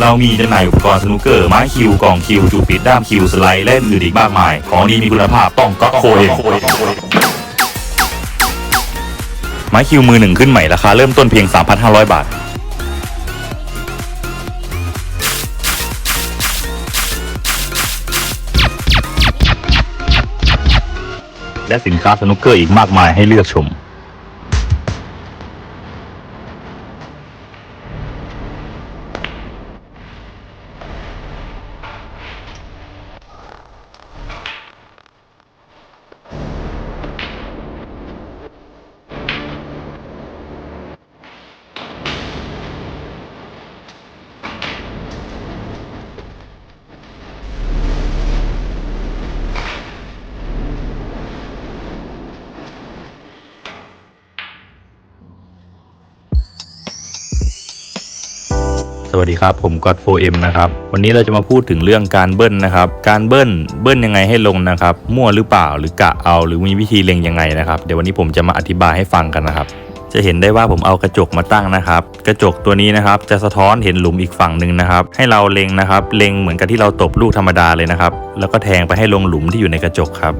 เรามีจำหน่ายอุปกรณ์สนุกเกอร์ไม้คิวกล่องคิวจูปิดด้ามคิวสไลด์และอื่นอีกมากมาย ของดีมีคุณภาพต้องก็โคเองไม้คิวมือหนึ่งขึ้นใหม่ราคาเริ่มต้นเพียง 3,500 บาทและสินค้าสนุกเกอร์อีกมากมายให้เลือกชม สวัสดีครับ ผมก็อดโฟเอ็มนะครับ วันนี้เราจะมาพูดถึงเรื่องการเบิ้ลนะครับ การเบิ้ลเบิ้ลยังไงให้ลงนะครับ มั่วหรือเปล่าหรือกะเอาหรือมีวิธีเล็งยังไงนะครับ เดี๋ยววันนี้ผมจะมาอธิบายให้ฟังกันนะครับ จะเห็นได้ว่าผมเอากระจกมาตั้งนะครับ กระจกตัวนี้นะครับ จะสะท้อนเห็นหลุมอีกฝั่งหนึ่งนะครับ ให้เราเล็งนะครับ เล็งเหมือนกับที่เราตบลูกธรรมดาเลยนะครับ แล้วก็แทงไปให้ลงหลุมที่อยู่ในกระจกครับ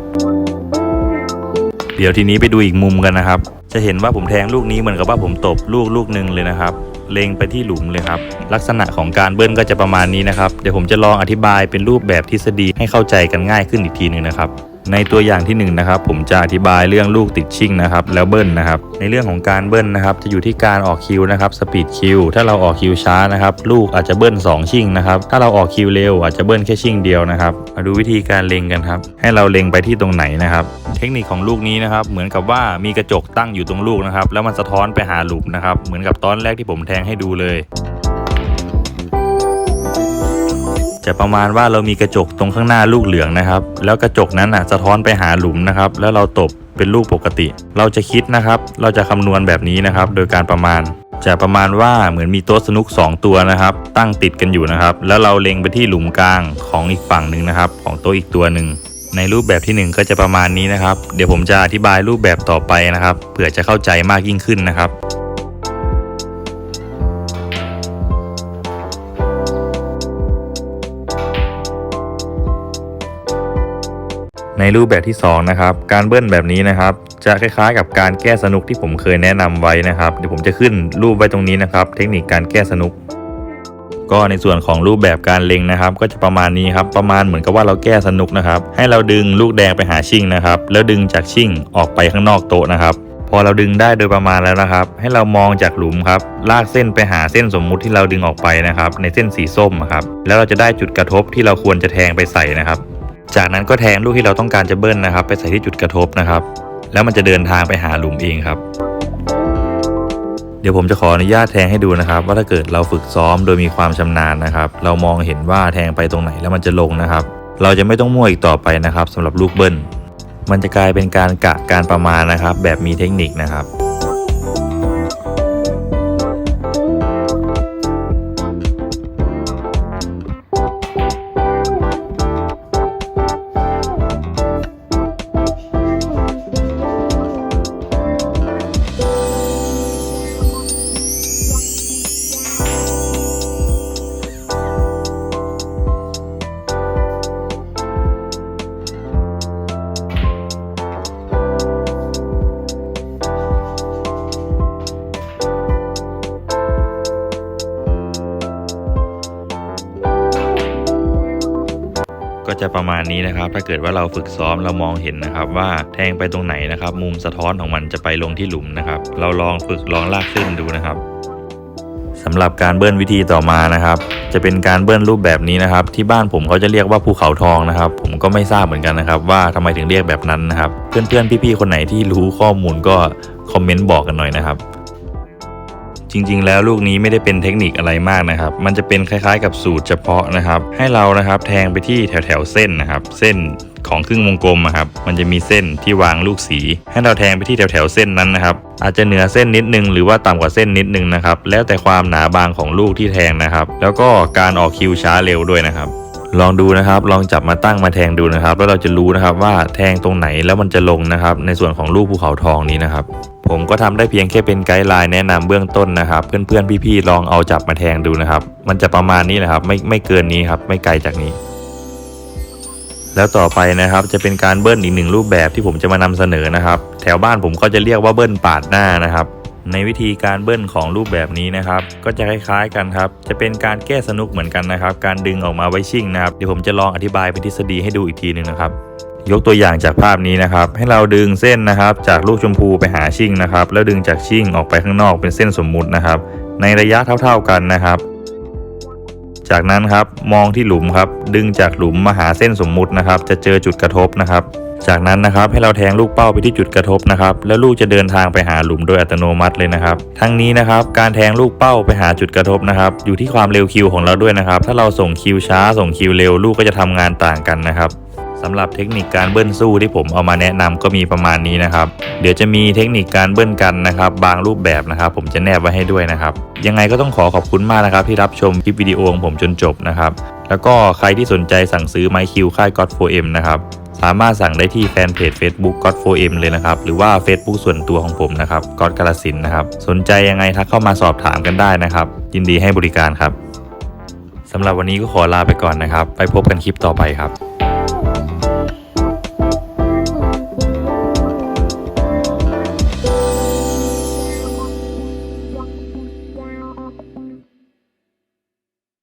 เดี๋ยวทีนี้ไปดูอีกมุมกันนะครับ จะเห็นว่าผมแทงลูกนี้เหมือนกับว่าผมตบลูกลูกหนึ่งเลยนะครับ เล็งไปที่หลุมเลยครับ ลักษณะของการเบิ้ลก็จะประมาณนี้นะครับ เดี๋ยวผมจะลองอธิบายเป็นรูปแบบทฤษฎีให้เข้าใจกันง่ายขึ้นอีกทีหนึ่งนะครับ ในตัวอย่างที่1นงนะครับผมจะอธิบายเรื่องลูกติดชิ่งนะครับแล้วเบิ้ลนะครับในเรื่องของการเบิ้ลนะครับจะอยู่ที่การออกคิวนะครับสปีดคิวถ้าเราออกคิวช้านะครับลูกอาจจะเบิ้ล2 ชิ่งนะครับถ้าเราออกคิวเร็วอาจจะเบิ้ลแค่ชิ่งเดียวนะครับมาดูวิธีการเล็งกันครับให้เราเล็งไปที่ตรงไหนนะครับเทคนิคของลูกนี้นะครับเหมือนกับว่ามีกระจกตั้งอยู่ตรงลูกนะครับแล้วมันสะท้อนไปหาหลุมนะครับเหมือนกับตอนแรกที่ผมแทงให้ดูเลย จะประมาณว่าเรามีกระจกตรงข้างหน้าลูกเหลืองนะครับ แล้วกระจกนั้นอะสะท้อนไปหาหลุมนะครับ แล้วเราตบเป็นลูกปกติ เราจะคิดนะครับ เราจะคำนวณแบบนี้นะครับ โดยการประมาณ จะประมาณว่าเหมือนมีโต๊ะสนุก 2 ตัวนะครับ ตั้งติดกันอยู่นะครับ แล้วเราเล็งไปที่หลุมกลางของอีกฝั่งหนึ่งนะครับ ของโต๊ะอีกตัวหนึ่งในรูปแบบที่หนึ่งก็จะประมาณนี้นะครับ เดี๋ยวผมจะอธิบายรูปแบบต่อไปนะครับเผื่อจะเข้าใจมากยิ่งขึ้นนะครับ ในรูปแบบที่2นะครับการเบิ้ลแบบนี้นะครับ จะคล้ายๆ กับการแก้สนุกที่ผมเคยแนะนำไว้นะครับ เดี๋ยวผมจะขึ้นรูปไว้ตรงนี้นะครับ เทคนิคการแก้สนุก ก็ในส่วนของรูปแบบการเล็งนะครับ ก็จะประมาณนี้ครับประมาณเหมือนกับว่าเราแก้สนุกนะครับ ให้เราดึงลูกแดงไปหาชิ่งนะครับ แล้วดึงจากชิ่งออกไปข้างนอกโต๊ะนะครับ พอเราดึงได้โดยประมาณแล้วนะครับ ให้เรามองจากหลุมครับลากเส้นไปหาเส้นสมมุติที่เราดึงออกไปนะครับ ในเส้นสีส้มครับแล้วเราจะได้จุดกระทบที่เราควรจะแทงไปใส่นะครับ จากนั้นก็แทงลูกที่เราต้องการจะเบิ้ลนะครับ ไปใส่ที่จุดกระทบนะครับ แล้วมันจะเดินทางไปหาหลุมเองครับ เดี๋ยวผมจะขออนุญาตแทงให้ดูนะครับ ว่าถ้าเกิดเราฝึกซ้อมโดยมีความชำนาญนะครับ เรามองเห็นว่าแทงไปตรงไหนแล้วมันจะลงนะครับ เราจะไม่ต้องมั่วอีกต่อไปนะครับสำหรับลูกเบิ้ลมันจะกลายเป็นการกะการประมาณนะครับ แบบมีเทคนิคนะครับ ก็จะประมาณนี้นะครับ ถ้าเกิดว่าเราฝึกซ้อมเรามองเห็นนะครับ ว่าแทงไปตรงไหนนะครับ มุมสะท้อนของมันจะไปลงที่หลุมนะครับ เราลองฝึกลองลากเส้นดูนะครับสำหรับการเบิ้ลวิธีต่อมานะครับ จะเป็นการเบิ้ลรูปแบบนี้นะครับ ที่บ้านผมเขาจะเรียกว่าภูเขาทองนะครับ ผมก็ไม่ทราบเหมือนกันนะครับ ว่าทำไมถึงเรียกแบบนั้นนะครับ เพื่อนๆพี่ๆคนไหนที่รู้ข้อมูลก็คอมเมนต์บอกกันหน่อยนะครับ จริง ๆ แล้วลูกนี้ไม่ได้เป็นเทคนิคอะไรมากนะครับ มันจะเป็นคล้ายๆ กับสูตรเฉพาะนะครับ ให้เรานะครับแทงไปที่แถวๆเส้นนะครับ เส้นของครึ่งวงกลมอะครับ มันจะมีเส้นที่วางลูกสี ให้เราแทงไปที่แถวๆเส้นนั้นนะครับ อาจจะเหนือเส้นนิดนึงหรือว่าต่ำกว่าเส้นนิดนึงนะครับ แล้วแต่ความหนาบางของลูกที่แทงนะครับ แล้วก็การออกคิวช้าเร็วด้วยนะครับ ลองดูนะครับ ลองจับมาตั้งมาแทงดูนะครับ แล้วเราจะรู้นะครับว่าแทงตรงไหนแล้วมันจะลงนะครับ ในส่วนของลูกภูเขาทองนี้นะครับ ผมก็ทำได้เพียงแค่เป็นไกด์ไลน์แนะนำเบื้องต้นนะครับ เพื่อนๆพี่ๆลองเอาจับมาแทงดูนะครับ มันจะประมาณนี้แหละครับ ไม่ไม่เกินนี้ครับ ไม่ไกลจากนี้ แล้วต่อไปนะครับจะเป็นการเบิ้ลอีกหนึ่งรูปแบบที่ผมจะมานำเสนอนะครับ แถวบ้านผมก็จะเรียกว่าเบิ้ลปาดหน้านะครับในวิธีการเบิ้ลของรูปแบบนี้นะครับ ก็จะคล้ายๆกันครับ จะเป็นการแก้สนุกเหมือนกันนะครับ การดึงออกมาไว้ชิ่งนะครับ เดี๋ยวผมจะลองอธิบายเป็นทฤษฎีให้ดูอีกทีหนึ่งนะครับ ยกตัวอย่างจากภาพนี้นะครับ ให้เราดึงเส้นนะครับ จากลูกชมพูไปหาชิ่งนะครับ แล้วดึงจากชิ่งออกไปข้างนอกเป็นเส้นสมมุตินะครับ ในระยะเท่า ๆกันนะครับ จากนั้นครับมองที่หลุมครับ ดึงจากหลุมมาหาเส้นสมมุตินะครับ จะเจอจุดกระทบนะครับ จากนั้นนะครับให้เราแทงลูกเป้าไปที่จุดกระทบนะครับ แล้วลูกจะเดินทางไปหาหลุมโดยอัตโนมัติเลยนะครับ ทั้งนี้นะครับ การแทงลูกเป้าไปหาจุดกระทบนะครับ อยู่ที่ความเร็วคิวของเราด้วยนะครับ ถ้าเราส่งคิวช้าส่งคิวเร็วลูกก็จะทำงานต่างกันนะครับ สำหรับเทคนิคการเบิ้ลสู้ที่ผมเอามาแนะนำก็มีประมาณนี้นะครับ เดี๋ยวจะมีเทคนิคการเบิ้ลกันนะครับ บางรูปแบบนะครับ ผมจะแนบไว้ให้ด้วยนะครับ ยังไงก็ต้องขอขอบคุณมากนะครับ ที่รับชมคลิปวิดีโอของผมจนจบนะครับ แล้วก็ใครที่สนใจสั่งซื้อไมค์คิวค่าย God 4M นะครับสามารถสั่งได้ที่แฟนเพจ Facebook God 4M เลยนะครับ หรือว่า Facebook ส่วนตัวของผมนะครับ God กาลสินนะครับ สนใจยังไงทักเข้ามาสอบถามกันได้นะครับ ยินดีให้บริการครับสำหรับวันนี้ก็ขอลาไปก่อนนะครับ ไปพบกันคลิปต่อไปครับ